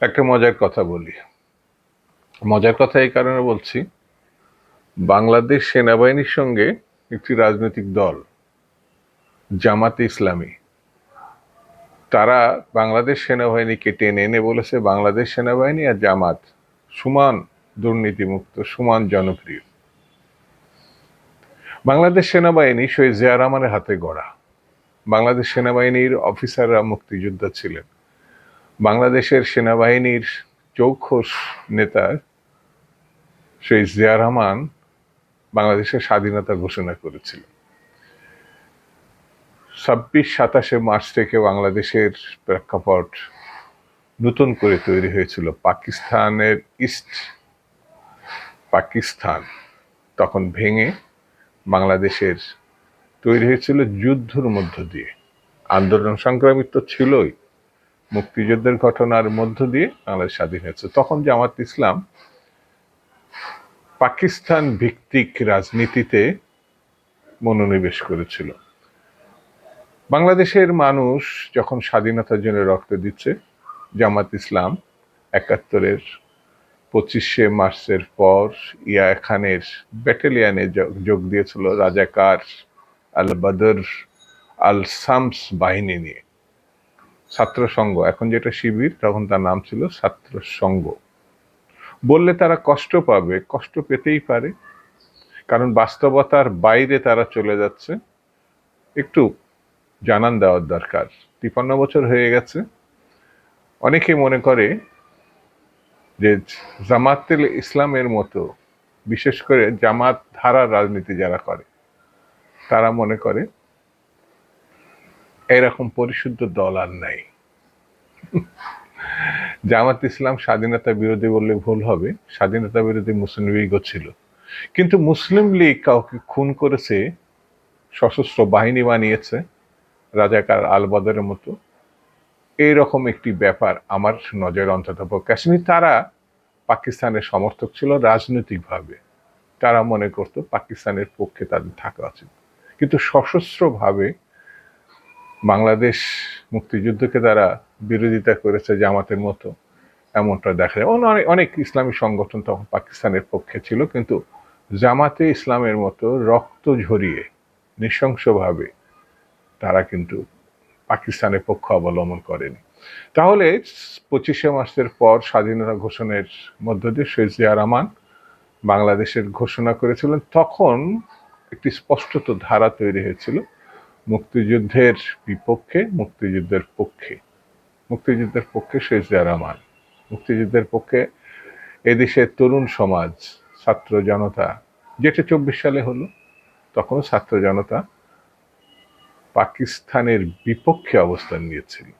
একটা মজার কথা বলি। মজার কথা এই কারণে বলছি, বাংলাদেশ সেনাবাহিনীর সঙ্গে একটি রাজনৈতিক দল, জামাতে ইসলামী, তারা বাংলাদেশ সেনাবাহিনীকে টেনে এনে বলেছে, বাংলাদেশ সেনাবাহিনী আর জামাত সমান দুর্নীতিমুক্ত, সমান জনপ্রিয়। বাংলাদেশ সেনাবাহিনী শহীদ জিয়া রহমানের হাতে গড়া। বাংলাদেশ সেনাবাহিনীর অফিসাররা মুক্তিযোদ্ধা ছিলেন। বাংলাদেশের সেনাবাহিনীর চৌখস নেতা শহীদ জিয়া রহমান বাংলাদেশের স্বাধীনতা ঘোষণা করেছিল। ছাব্বিশ সাতাশে মার্চ থেকে বাংলাদেশের প্রেক্ষাপট নতুন করে তৈরি হয়েছিল। পাকিস্তানের ইস্ট পাকিস্তান তখন ভেঙে বাংলাদেশের তৈরি হয়েছিল যুদ্ধর মধ্য দিয়ে। আন্দোলন সংক্রামিত ছিলই। মুক্তিযুদ্ধের ঘটনার মধ্য দিয়ে বাংলাদেশ স্বাধীন হয়েছে। তখন জামাত ইসলাম পাকিস্তান ভিত্তিক রাজনীতিতে মনোনিবেশ করেছিল। বাংলাদেশের মানুষ যখন স্বাধীনতার জন্য রক্ত দিচ্ছে, জামাত ইসলাম একাত্তরের পঁচিশে মার্চের পর ইয়া খানের ব্যাটালিয়ানে যোগ- দিয়েছিল রাজাকার আল বদর আল সামস বাহিনী নিয়ে। ছাত্র সংঘ এখন যেটা শিবির, তখন তার নাম ছিল ছাত্র সংঘ বললে তারা কষ্ট পাবে, কষ্ট পেতেই পারে। কারণ বাস্তবতার বাইরে তারা চলে যাচ্ছে। একটু জানান দেওয়ার দরকার। তিপান্ন বছর হয়ে গেছে। অনেকে মনে করে যে জামাতেল ইসলামের মতো, বিশেষ করে জামাত ধারার রাজনীতি যারা করে, তারা মনে করে এরকম পরিশুদ্ধ দল আর নাই। জামাত ইসলাম স্বাধীনতা বিরোধী বললে ভুল হবে, স্বাধীনতা বিরোধী মুসলিম লীগও ছিল। কিন্তু মুসলিম লীগ কাউকে খুন করেছে, সশস্ত্র বাহিনী বানিয়েছে, রাজাকার আল বদরের মতো এইরকম একটি ব্যাপার আমার নজরে অন্তত কাশ্মীর তারা পাকিস্তানের সমর্থক ছিল রাজনৈতিকভাবে। তারা মনে করত পাকিস্তানের পক্ষে তাদের থাকা উচিত। কিন্তু সশস্ত্রভাবে বাংলাদেশ মুক্তিযুদ্ধকে তারা বিরোধিতা করেছে জামাতের মতো, এমনটা দেখা যায়। অনেক অনেক ইসলামী সংগঠন তখন পাকিস্তানের পক্ষে ছিল, কিন্তু জামাতে ইসলামের মতো রক্ত ঝরিয়ে নৃশংসভাবে তারা কিন্তু পাকিস্তানের পক্ষ অবলম্বন করেনি। তাহলে পঁচিশে মাসের পর স্বাধীনতা ঘোষণার মধ্য দিয়ে শেখ জিয়া রহমান বাংলাদেশের ঘোষণা করেছিলেন। তখন একটি স্পষ্টত ধারা তৈরি হয়েছিল মুক্তিযুদ্ধের বিপক্ষে, মুক্তিযুদ্ধের পক্ষে। মুক্তিযুদ্ধের পক্ষে শেখ জিয়া রহমান মুক্তিযুদ্ধের পক্ষে এদেশের তরুণ সমাজ, ছাত্র জনতা, যেটা চব্বিশ সালে হলো তখন ছাত্র জনতা পাকিস্তানের বিপক্ষে অবস্থান নিয়েছিল।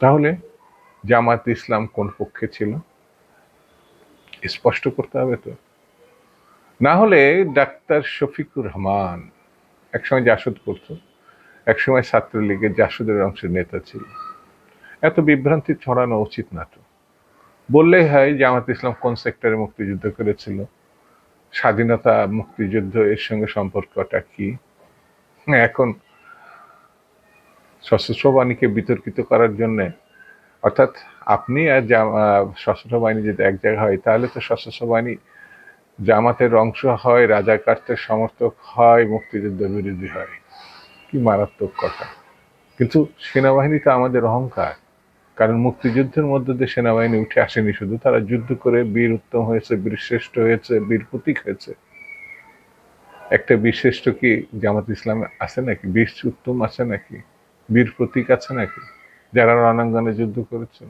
তাহলে জামাত ইসলাম কোন পক্ষে ছিল? স্পষ্ট করতে হবে তো। না হলে ডাক্তার শফিকুর রহমান একসময় জাসদ করত, একসময় ছাত্রলীগের জাসদের অংশের নেতা ছিল। এত বিভ্রান্তি ছড়ানো উচিত না তো। বললেই হয়, জামাত ইসলাম কোন সেক্টরে মুক্তিযুদ্ধ করেছিল? স্বাধীনতা, মুক্তিযুদ্ধ, এর সঙ্গে সম্পর্কটা কি? এখন সশস্ত্র বাহিনীকে বিতর্কিত করার জন্য, অর্থাৎ আপনি আর সশস্ত্র বাহিনী যদি এক জায়গায় হয়, তাহলে তো সশস্ত্র বাহিনী জামাতের অংশ হয় রাজাকারদের সমর্থক হয় মুক্তিযুদ্ধ বিরোধী হয়। কি মারাত্মক কথা। কিন্তু সেনাবাহিনী তো আমাদের অহংকার। কারণ মুক্তিযুদ্ধের মধ্য দিয়ে সেনাবাহিনী উঠে আসেনি, শুধু তারা যুদ্ধ করে বীর উত্তম হয়েছে, বীর শ্রেষ্ঠ হয়েছে, বীর প্রতীক হয়েছে। একটা বীর শ্রেষ্ঠ কি জামাত ইসলামে আছে নাকি? বীর উত্তম আছে নাকি? বীর প্রতীক আছে নাকি? যারা রণাঙ্গনে যুদ্ধ করেছে।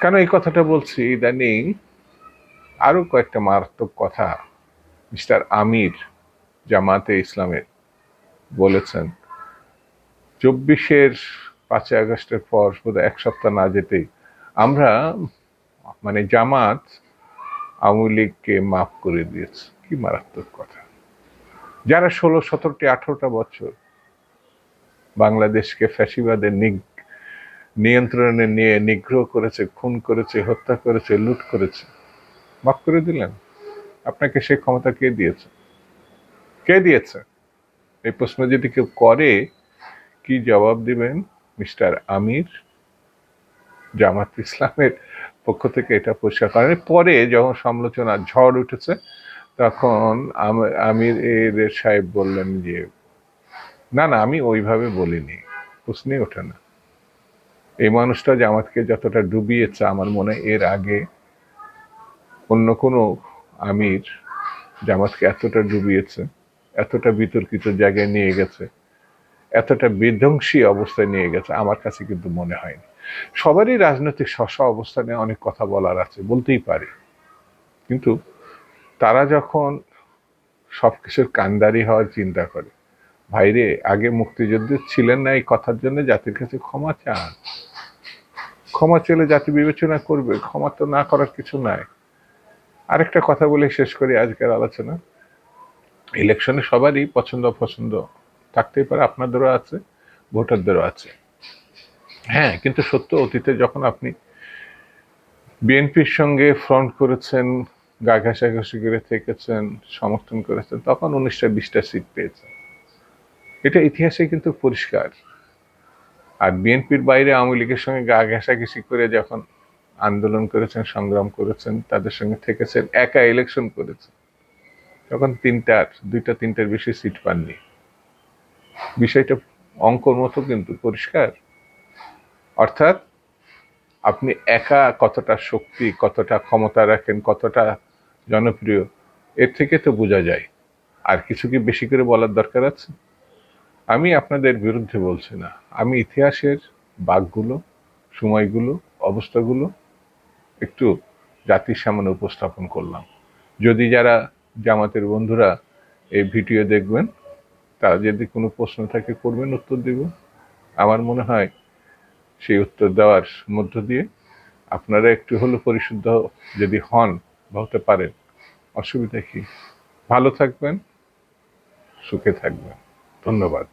কেন এই কথাটা বলছি? ইদানিং আরও কয়েকটা মারাত্মক কথা মিস্টার আমির জামাতে ইসলামের বলেছেন। চব্বিশের পাঁচই আগস্টের পর বোধহয় এক সপ্তাহ না যেতেই আমরা মানে জামাত আওয়ামী লীগকে মাফ করে দিয়েছে। কি মারাত্মক কথা। যারা ষোলো, সতেরোটি, আঠেরোটা বছর বাংলাদেশকে ফ্যাসিবাদের নিয়ন্ত্রণে নিয়ে নিগ্রহ করেছে, খুন করেছে, হত্যা করেছে, লুট করেছে মাফ করে দিলেন? আপনাকে সেই ক্ষমতা কে দিয়েছে? কে দিয়েছে? এই প্রশ্ন যদি কেউ করে, কি জবাব দিবেন মিস্টার আমির? জামাত ইসলামের পক্ষ থেকে এটা পরিষ্কার করেন। পরে যখন সমালোচনা, ঝড় উঠেছে, তখন আম- আমির এর সাহেব বললেন যে, না না, আমি ওইভাবে বলিনি। প্রশ্নই ওঠে না। এই মানুষটা জামাতকে যতটা ডুবিয়েছে, আমার মনে এর আগে অন্য কোনো আমির জামাতকে এতটা ডুবিয়েছে, এতটা বিতর্কিত জায়গায় নিয়ে গেছে, এতটা বিধ্বংসী অবস্থায় নিয়ে গেছে, আমার কাছে কিন্তু মনে হয়নি। সবারই রাজনৈতিক স্ব অবস্থানে অনেক কথা বলার আছে, বলতেই পারি। কিন্তু তারা যখন সব কিছুর কান্দারি হওয়ার চিন্তা করে, ভাইরে, আগে মুক্তিযুদ্ধ ছিলেন না এই কথার জন্য জাতির কাছে ক্ষমা চান। ক্ষমা চেলে জাতি বিবেচনা করবে, ক্ষমা তো না করার কিছু নাই। আরেকটা কথা বলে শেষ করি আজকের আলোচনা। ইলেকশনে সবারই পছন্দ অপছন্দ থাকতেই পারে, আপনাদেরও আছে, ভোটারদেরও আছে। হ্যাঁ কিন্তু সত্য, অতীতে যখন আপনি বিএনপির সঙ্গে ফ্রন্ট করেছেন, গা ঘাসাঘাসি করে থেকেছেন, সমর্থন করেছেন, তখন উনিশটা, বিশটা সিট পেয়েছেন। এটা ইতিহাসে কিন্তু পরিষ্কার। আর বিএনপির বাইরে আওয়ামী লীগের সঙ্গে গা ঘেঁষাঘেঁষি করে যখন আন্দোলন করেছেন, সংগ্রাম করেছেন, তাদের সঙ্গে থেকেছেন, একা ইলেকশন করেছেন। তখন তিনটার দুইটা, তিনটার বেশি সিট পাননি। বিষয়টা অঙ্কর মতো কিন্তু পরিষ্কার। অর্থাৎ আপনি একা কতটা শক্তি, কতটা ক্ষমতা রাখেন, কতটা জনপ্রিয়, এর থেকে তো বোঝা যায়। আর কিছু কি বেশি করে বলার দরকার আছে? আমি আপনাদের বিরুদ্ধে বলছি না। আমি ইতিহাসের বাঘগুলো, সময়গুলো, অবস্থাগুলো একটু জাতির সামনে উপস্থাপন করলাম। যদি যারা জামাতের বন্ধুরা এই ভিডিও দেখবেন, তারা যদি কোনো প্রশ্ন থাকে, করবেন উত্তর দেব। আমার মনে হয় সেই উত্তর দেওয়ার মধ্য দিয়ে আপনারা একটু হলেও পরিশুদ্ধ যদি হন বা হতে পারেন, অসুবিধা কি? ভালো থাকবেন, সুখে থাকবেন। ধন্যবাদ।